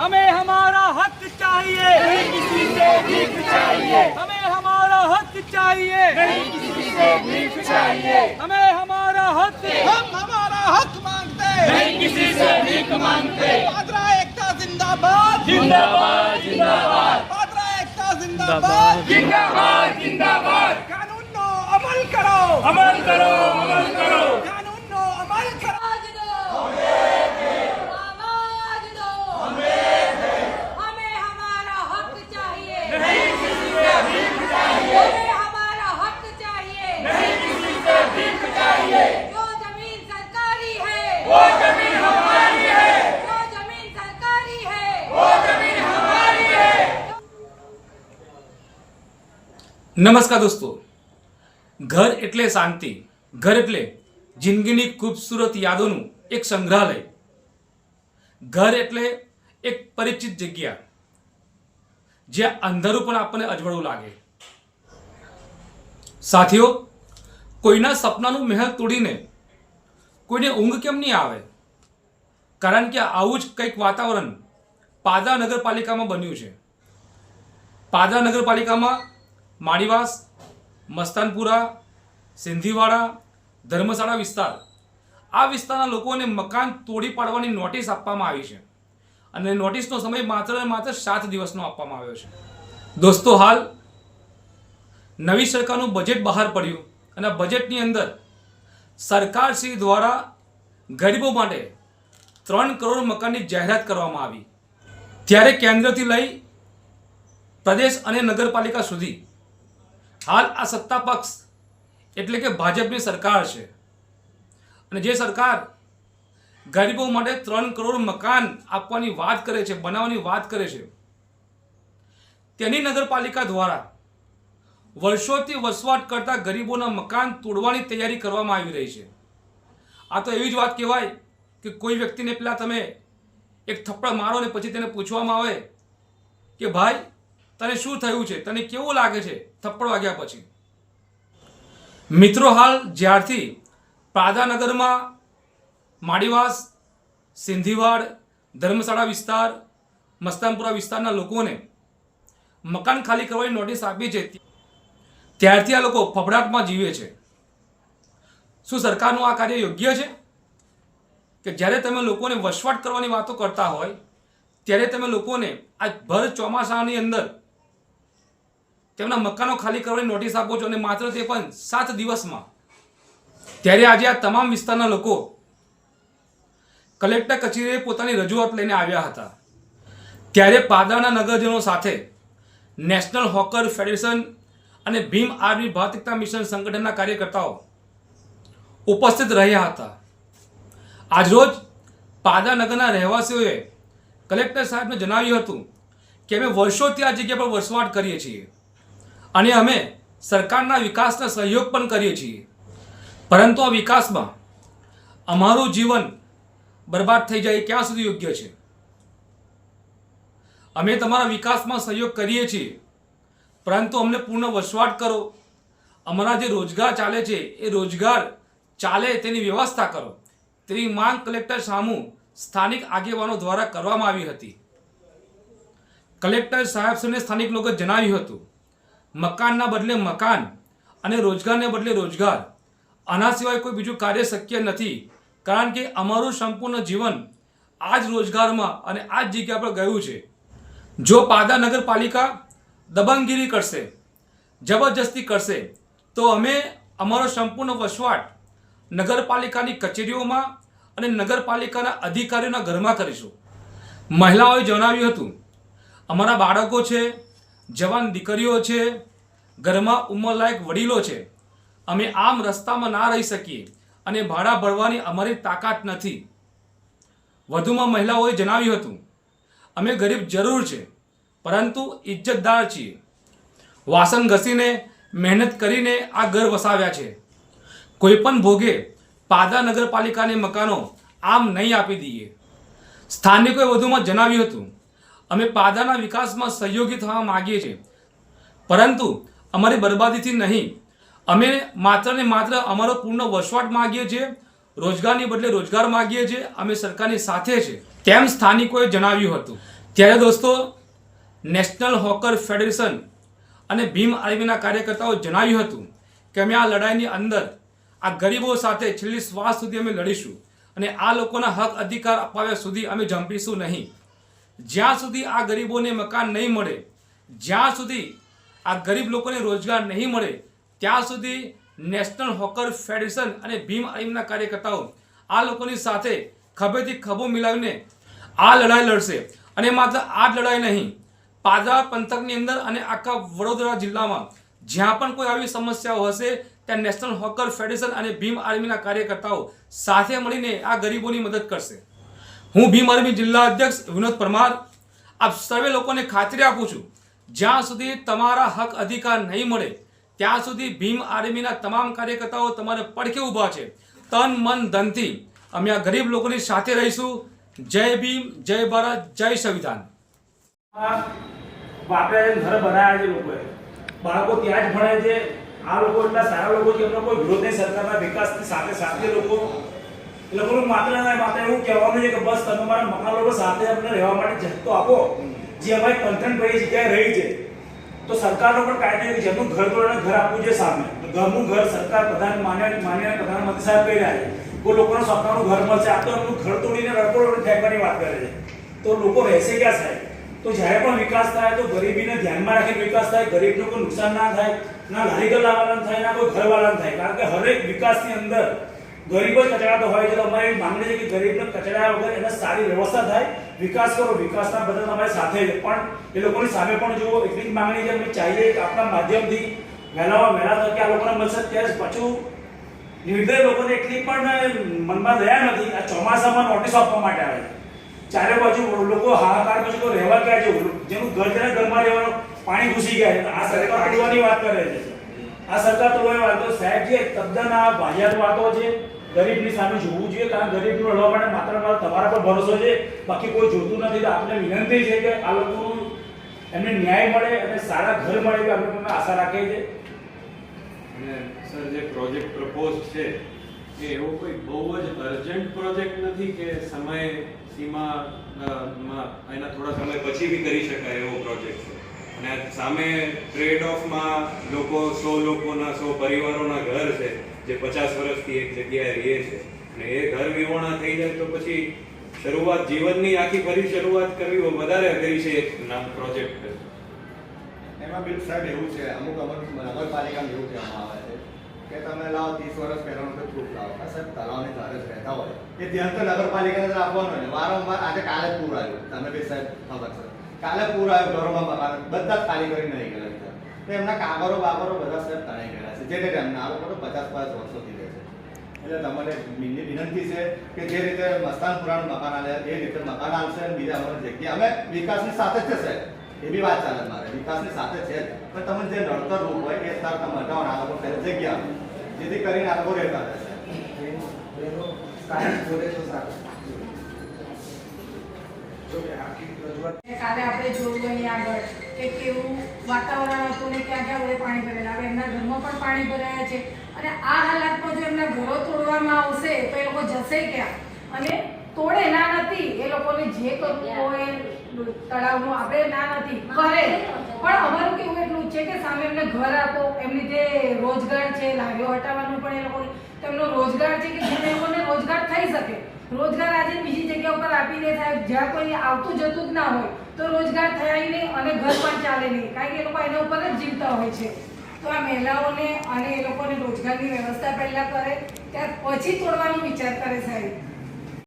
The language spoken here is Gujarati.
हमें हमारा हक चाहिए नहीं किसी से भीख चाहिए हमें हमारा हक चाहिए नहीं किसी से भीख चाहिए हमें हमारा हक हम हमारा हक मांगते नहीं किसी से भीख मांगते पादरा एकता जिंदाबाद जिंदाबाद जिंदाबाद पादरा एकता जिंदाबाद जिंदाबाद जिंदाबाद कानून अमल करो अमल करो નમસ્કાર દોસ્તો. ઘર એટલે શાંતિ, ઘર એટલે જિંદગીની ખૂબસૂરત યાદોનું એક સંગ્રહાલય. ઘર એટલે એક પરિચિત જગ્યા જ્યાં અંધારું પણ આપણને અજવળું લાગે. સાથીઓ, કોઈના સપનાનું મહેલ તોડીને કોઈને ઊંઘ કેમ નહીં આવે? કારણ કે આવું જ કંઈક વાતાવરણ પાદરા નગરપાલિકામાં બન્યું છે. પાદરા નગરપાલિકામાં માળીવાસ મસ્તાનપુરા, સિંધીવાડા, ધર્મશાળા વિસ્તાર. આ વિસ્તારના લોકોને મકાન તોડી પાડવાની નોટિસ આપવામાં આવી છે અને નોટિસનો સમય માત્ર માત્ર સાત દિવસનો આપવામાં આવ્યો છે. દોસ્તો, હાલ નવી સરકારનું બજેટ બહાર પડ્યું અને બજેટની અંદર સરકારશ્રી દ્વારા ગરીબો માટે ત્રણ કરોડ મકાનની જાહેરાત કરવામાં આવી. ત્યારે કેન્દ્રથી લઈ પ્રદેશ અને નગરપાલિકા સુધી હાલ આ સત્તા પક્ષ એટલે કે ભાજપની સરકાર છે. અને જે સરકાર ગરીબો માટે ત્રણ કરોડ મકાન આપવાની વાત કરે છે, બનાવવાની વાત કરે છે, તેની નગરપાલિકા દ્વારા વર્ષોથી વસવાટ કરતા ગરીબોના મકાન તોડવાની તૈયારી કરવામાં આવી રહી છે. આ તો એવી જ વાત કહેવાય કે કોઈ વ્યક્તિને પેલા તમે એક થપ્પડ મારો ને પછી તેને પૂછવામાં આવે કે ભાઈ તને શું થયું છે? તને કેવું લાગે છે? થપ્પડ વાગ્યા પછી. મિત્રો હાલ જ્યારથી પ્રાદાનગરમાં માડીવાસ, સિંધીવાડ, ધર્મશાળા વિસ્તાર, મસ્તાનપુરા વિસ્તારના લોકોને મકાન ખાલી કરવાની નોટિસ આપી છે, ત્યારથી આ લોકો ફફડાટમાં જીવે છે. શું સરકારનું આ કાર્ય યોગ્ય છે? કે જ્યારે તમે લોકોને વસવાટ કરવાની વાતો કરતા હોય, ત્યારે તમે લોકોને આ ભર ચોમાસાની અંદર તેમના મકાનો ખાલી કરવાની નોટિસ આપો છો અને માત્ર તે પણ સાત દિવસમાં. ત્યારે આજે આ તમામ વિસ્તારના લોકો કલેક્ટર કચેરીએ પોતાની રજૂઆત લઈને આવ્યા હતા. ત્યારે પાદાના નગરજનો સાથે નેશનલ હોકર ફેડરેશન અને ભીમ આર્મી ભારત મિશન સંગઠનના કાર્યકર્તાઓ ઉપસ્થિત રહ્યા હતા. આજરોજ પાદાનગરના રહેવાસીઓએ કલેક્ટર સાહેબને જણાવ્યું હતું કે અમે વર્ષોથી આ જગ્યા પર વસવાટ કરીએ છીએ. અને અમે સરકારના વિકાસનો સહયોગ પણ કરીએ છીએ. પરંતુ આ વિકાસમાં અમારું જીવન બરબાદ થઈ જાય ક્યાં સુધી યોગ્ય છે? અમે તમારા વિકાસમાં સહયોગ કરીએ છીએ, પરંતુ અમને પૂર્ણ વસવાટ કરો. અમારા જે રોજગાર ચાલે છે, એ રોજગાર ચાલે તેની વ્યવસ્થા કરો. તેવી માંગ કલેક્ટર સામુ સ્થાનિક આગેવાનો દ્વારા કરવામાં આવી હતી. કલેક્ટર સાહેબશ્રીને સ્થાનિક લોકો જણાવ્યું હતું મકાનના બદલે મકાન અને રોજગારને બદલે રોજગાર. આના સિવાય કોઈ બીજું કાર્ય શક્ય નથી, કારણ કે અમારું સંપૂર્ણ જીવન આ જ રોજગારમાં અને આ જ જગ્યા પર ગયું છે. જો પાદા નગરપાલિકા દબંગગીરી કરશે, જબરજસ્તી કરશે, તો અમે અમારો સંપૂર્ણ વસવાટ નગરપાલિકાની કચેરીઓમાં અને નગરપાલિકાના અધિકારીઓના ઘરમાં કરીશું. મહિલાઓએ જણાવ્યું હતું, અમારા બાળકો છે જવાન દીકરીઓ છે, ઘરમાં ઉંમરલાયક વડીલો છે. અમે આમ રસ્તામાં ના રહી શકીએ અને ભાડા ભરવાની અમારી તાકાત નથી. વધુમાં મહિલાઓએ જણાવ્યું હતું, અમે ગરીબ જરૂર છે, પરંતુ ઇજ્જતદાર છીએ. વાસણ ઘસીને, મહેનત કરીને આ ઘર વસાવ્યા છે. કોઈ પણ ભોગે પાદા નગરપાલિકાને મકાનો આમ નહીં આપી દઈએ. સ્થાનિકોએ વધુમાં જણાવ્યું હતું અમે પાદાના વિકાસમાં સહયોગી થવા માગીએ છીએ. પરંતુ અમારી બરબાદીથી નહીં, અમે માત્ર ને માત્ર અમારો પૂર્ણ વસવાટ માગીએ છીએ, રોજગારની બદલે રોજગાર માગીએ છીએ, અમે સરકારની સાથે છે, તેમ સ્થાનિકોએ જણાવ્યું હતું. ત્યારે દોસ્તો, નેશનલ હોકર ફેડરેશન અને ભીમ આર્મીના કાર્યકર્તાઓ જણાવ્યું હતું કે અમે આ લડાઈની અંદર આ ગરીબો સાથે છેલ્લી શ્વાસ સુધી અમે લડીશું અને આ લોકોના હક અધિકાર અપાવ્યા સુધી અમે જંપીશું નહીં. જ્યાં સુધી આ ગરીબોને મકાન નહીં મળે, જ્યાં સુધી આ ગરીબ લોકોને રોજગાર નહીં મળે, ત્યાં સુધી નેશનલ હોકર ફેડરેશન અને ભીમ આર્મીના કાર્યકર્તાઓ આ લોકોની સાથે ખભેથી ખભો મિલાવીને આ લડાઈ લડશે. અને માત્ર આ જ લડાઈ નહીં, પાદરા પંથકની અંદર અને આખા વડોદરા જિલ્લામાં જ્યાં પણ કોઈ આવી સમસ્યાઓ હશે, ત્યાં નેશનલ હોકર ફેડરેશન અને ભીમ આર્મીના કાર્યકર્તાઓ સાથે મળીને આ ગરીબોની મદદ કરશે. હું ભીમ આર્મી જિલ્લા અધ્યક્ષ વિનોદ પરમાર આપ સર્વે લોકોને ખાતરી આપું છું, જ્યાં સુધી તમારા હક અધિકાર નહીં મળે, ત્યાં સુધી ભીમ આર્મીના તમામ કાર્યકર્તાઓ તમારે પડખે ઊભા છે. તન, મન, ધનથી અમે આ ગરીબ લોકોની સાથે રહીશું. જય ભીમ, જય ભારત, જય સંવિધાન. બાળકો ત્યાં જ ભણે છે. આ લોકો એટલા સારા લોકો છે એમનો કોઈ વિરોધ નહીં, સરકારના વિકાસની સાથે સાથે લોકો એ લોકોનું માત્ર ને માત્ર એવું કહેવાનું છે કે બસ તમે મારા મકાન લોકો સાથે અમને રહેવા માટે જથ્થો આપો. જે અમારી કંથન પડી જગ્યાએ રહી છે. તો સરકારનો પણ કાયદો છે ઘર તોડે ઘર આપવું છે સામે. ઘરનું ઘર સરકાર પ્રધાન માન્ય માન્ય પ્રધાનમંત્રી સાહેબ કહી રહ્યા છે કોઈ લોકોને સપનાનું ઘર મળશે. આ તો એમનું ઘર તોડીને રડકોડ ફેંકવાની વાત કરે છે. તો લોકો રહેશે ક્યાં સાહેબ? તો જ્યારે પણ વિકાસ થાય તો ગરીબીને ધ્યાનમાં રાખીને વિકાસ થાય. ગરીબને કોઈ નુકસાન ના થાય, ના લારીગર લાવવાના થાય, ના કોઈ ઘરવાળાને થાય. કારણ કે હરેક વિકાસની અંદર ગરીબ જ કચડાતો હોય છે તો અમારી માંગણી છે કે ગરીબને કચડા વગર એને સારી વ્યવસ્થા થાય. વિકાસ કરો, વિકાસના બધા તમારી સાથે પણ એ લોકોની સામે પણ જુઓ, એટલી જ માંગણી છે, અમે ચાહીએ કે આપણા માધ્યમથી વહેલામાં વહેલા તકે આ લોકોને મળશે. ત્યારે પાછું નિર્દય લોકોને એટલી પણ મનમાં દયા નથી. આ ચોમાસામાં નોટિસ આપવા માટે આવે છે. ચારે બાજુ લોકો હાહાકાર પછી તો રહેવા ક્યાં છે જેનું ઘર છે ને ઘરમાં રહેવાનું, પાણી ઘૂસી ગયા છે. આ સરકાર તોડવાની વાત કરે છે. આ સરકાર તોડવાની વાત તો સાહેબ જે તદ્દન આ વાહિયાત વાતો છે. ગરીબની સામે જોવું જોઈએ, કારણ ગરીબનું માટે માત્ર માત્ર તમારા પર ભરોસો છે. બાકી કોઈ જોતું નથી, તો આપને વિનંતી છે કે આ લોકો એમને ન્યાય મળે અને સારા ઘર મળે એવી તમે આશા રાખીએ છીએ. અને સર, જે પ્રોજેક્ટ પ્રપોઝ છે, એ એવો કોઈ બહુ જ અર્જન્ટ પ્રોજેક્ટ નથી કે સમય સીમા માં, એના થોડા સમય પછી બી કરી શકાય એવો પ્રોજેક્ટ છે? અને સામે ટ્રેડ ઓફમાં લોકો, સો લોકોના, સો પરિવારોના ઘર છે જે પચાસ વર્ષથી એક જગ્યાએ રહે છે. અને એ ઘર વિહોણા થઈ જાય તો પછી શરૂઆત જીવનની આખી ફરી શરૂઆત કરવી વધારે અઘરી છે નામ પ્રોજેક્ટ એમાં બિલ સાહેબ એવું છે, અમુક અમુક નગરપાલિકામાં એવું કહેવામાં આવે છે કે તમે લાવો ત્રીસ વર્ષ પહેલાનું તો પ્રૂફ લાવો. સાહેબ તલાવની ધારે જ રહેતા હોય. એ ધ્યાન તો નગરપાલિકાને રાખવાનું ને. વારંવાર આજે કાલે પૂર આવ્યું. તમે બી સાહેબ ખબર છે. કાલે પૂર આવ્યો, ઘરોમાં મકાન બધા ખાલી કરીને નહીં ગયેલા તો એમના કાગરો બાગરો બધા સાહેબ તણાઈ ગયેલા છે. જે રીતે એમના આ લોકો પચાસ પચાસ વર્ષોથી રહે છે. એટલે તમારે વિન- વિનંતી છે કે જે રીતે મસ્તાન પુરાણ મકાન આવે એ રીતે મકાન આવશે અને બીજા અમારે જગ્યા અમે વિકાસની સાથે છે સાહેબ. એ બી વાત ચાલે મારે. વિકાસની સાથે છે. પણ તમે જે નડતર રૂપ હોય એ સ્તર તમે હટાવો આ લોકો જગ્યા. જેથી કરીને આ લોકો રહેતા રહેશે કાલે આપણે જોયું અહીં આગળ કે કેવું વાતાવરણ હતું ને ક્યાં ક્યાં બધે પાણી ભરેલા. હવે એમના ઘરમાં પણ પાણી ભરાયા છે. અને આ હાલાતમાં જો એમના ઘરો તોડવામાં આવશે તો એ લોકો જશે ક્યાં? અને તોડે ના નથી. એ લોકોને જે કરવું હોય તળાવનું આપણે ના નથી. કરે. પણ અમારું કેવું એટલું છે કે સામે એમને ઘર આપો. એમની જે રોજગાર છે લાગ્યો હટાવવાનું પણ એ લોકો તેમનો રોજગાર છે કે જેને એ લોકોને રોજગાર થઈ શકે. રોજગાર આજે બીજી જગ્યા ઉપર આપી દે સાહેબ. જ્યાં કોઈ આવતું જતું જ ના હોય, તો રોજગાર થાય નહીં અને ઘર પણ ચાલે નહીં. કારણ કે એ લોકો એના ઉપર જ જીવતા હોય છે. તો આ મહિલાઓને અને એ લોકોને રોજગારની વ્યવસ્થા પહેલાં કરે, ત્યાર પછી તોડવાનો વિચાર કરે સાહેબ.